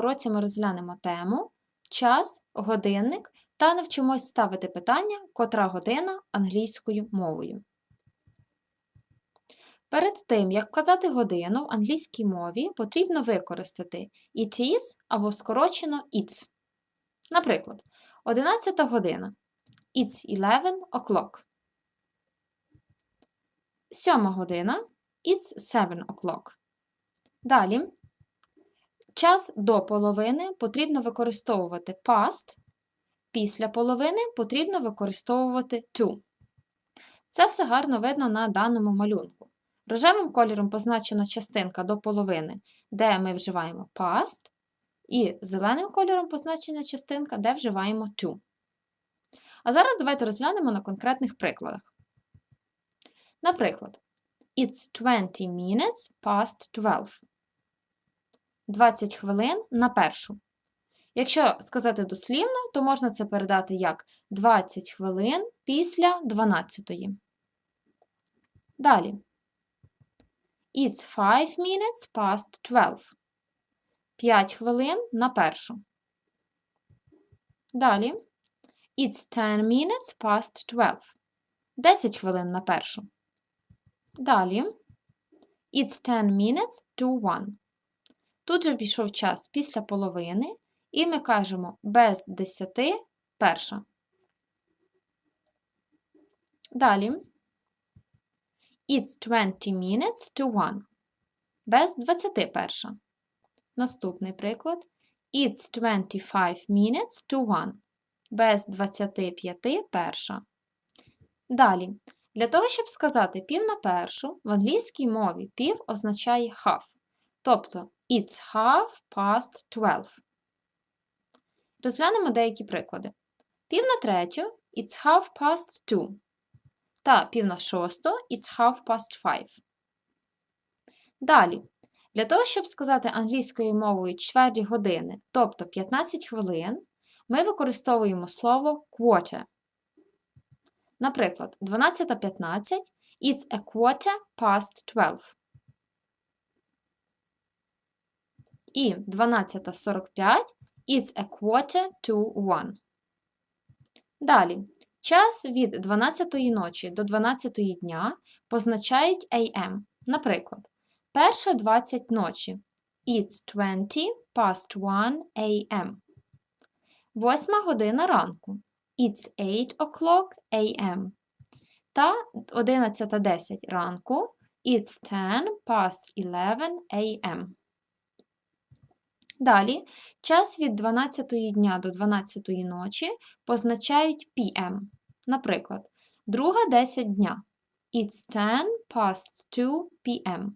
уроці ми розглянемо тему, час, годинник та навчимось ставити питання, котра година англійською мовою. Перед тим, як вказати годину в англійській мові, потрібно використати it is або скорочено it's. Наприклад, 11 година. It's 11 o'clock. 7 година. It's 7 o'clock. Далі, час до половини потрібно використовувати past, після половини потрібно використовувати to. Це все гарно видно на даному малюнку. Рожевим кольором позначена частинка до половини, де ми вживаємо past, і зеленим кольором позначена частинка, де вживаємо to. А зараз давайте розглянемо на конкретних прикладах. Наприклад, It's 20 minutes past 12. 20 хвилин на першу. Якщо сказати дослівно, то можна це передати як 20 хвилин після 12. -ї. Далі. It's 5 minutes past 12. 5 хвилин на першу. Далі. It's 10 minutes past 12. 10 хвилин на першу. Далі. It's 10 minutes to 1. Тут же пішов час після половини, і ми кажемо без 10 перша. Далі. It's 20 minutes to 1. Без 20 перша. Наступний приклад. It's 25 minutes to 1. Без 25 перша. Далі. Для того, щоб сказати пів на першу, в англійській мові пів означає half. Тобто It's half past 12. Розглянемо деякі приклади. Пів на третю It's half past 2. Та пів на шосту It's half past 5. Далі. Для того, щоб сказати англійською мовою чверті години, тобто 15 хвилин, ми використовуємо слово quarter. Наприклад, 12.15 It's a quarter past 12. І 12.45 It's a quarter to one. Далі. Час від 12 ночі до 12 дня позначають AM. Наприклад, перша 20 ночі. It's 20 past 1 AM. Восьма година ранку. It's 8 o'clock AM. Та 11.10 ранку. It's 10 past 11 AM. Далі, час від 12 дня до 12 ночі позначають PM. Наприклад, друга 10 дня. It's 10 past 2 PM.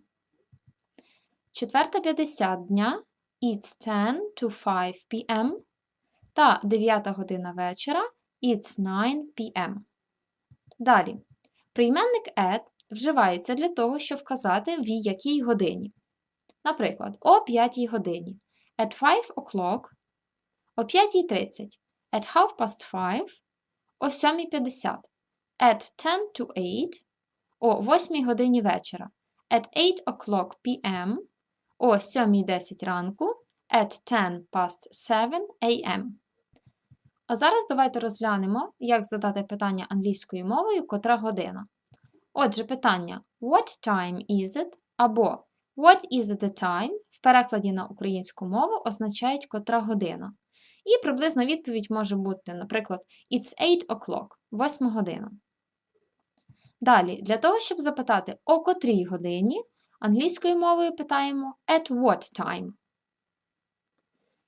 Четверта 50 дня. It's 10 to 5 PM. Та 9 година вечора. It's 9 PM. Далі. Прийменник at вживається для того, щоб вказати, в якій годині. Наприклад, о 5 годині. At 5 o'clock. О 5.30. At half past 5. О 7.50. At 10 to 8. О 8 годині вечора. At 8 o'clock p.m. О 7.10 ранку. At 10 past 7 a.m. А зараз давайте розглянемо, як задати питання англійською мовою котра година. Отже, питання What time is it? або What is the time в перекладі на українську мову означають котра година. І приблизна відповідь може бути, наприклад, It's 8 o'clock, 8 година. Далі, для того, щоб запитати, о котрій годині, англійською мовою питаємо at what time.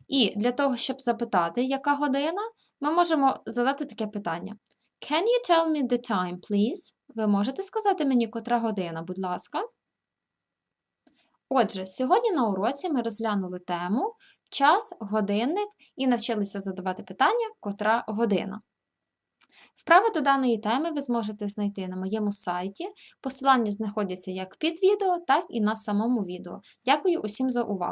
І для того, щоб запитати, яка година, ми можемо задати таке питання. Can you tell me the time, please? Ви можете сказати мені, котра година, будь ласка? Отже, сьогодні на уроці ми розглянули тему час, годинник і навчилися задавати питання, котра година. Вправи до даної теми ви зможете знайти на моєму сайті. Посилання знаходяться як під відео, так і на самому відео. Дякую усім за увагу!